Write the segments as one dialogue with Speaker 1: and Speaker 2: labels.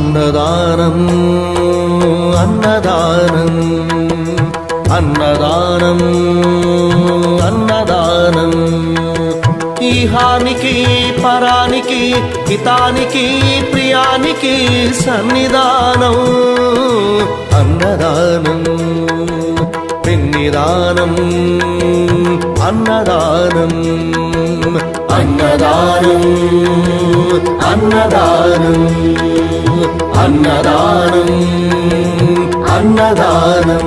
Speaker 1: అన్నదానం అన్నదానం అన్నదానం అన్నదానం ఈహానికి పరానికి హితానికి ప్రియానికి సన్నిధానం అన్నదానం పిన్నిదానం అన్నదానం అన్నదానం అన్నదానం అన్నదానం అన్నదానం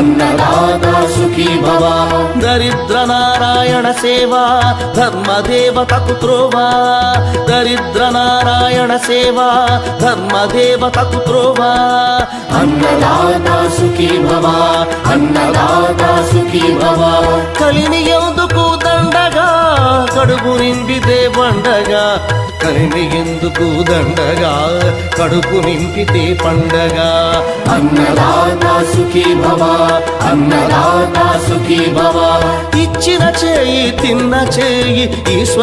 Speaker 2: అన్నదాత సుఖీ భవ.
Speaker 1: దరిద్ర నారాయణ సేవ ధర్మదేవతకు త్రోవా దరిద్ర నారాయణ సేవ ధర్మదేవతకు త్రోవా
Speaker 2: అన్నదాత సుఖీ భవ అన్నదాత సుఖీ భవ.
Speaker 1: కలిమి ఎందుకు దండగా కడుపు నింపితే పండగా కలిమి ఎందుకు దండగా? కడుపు నింపితే పండగ.
Speaker 2: అన్నదాత సుఖీ భవ అన్నదాత సుఖీ భవ.
Speaker 1: ఇచ్చిన చేయి తిన్న చేయి ఈశ్వర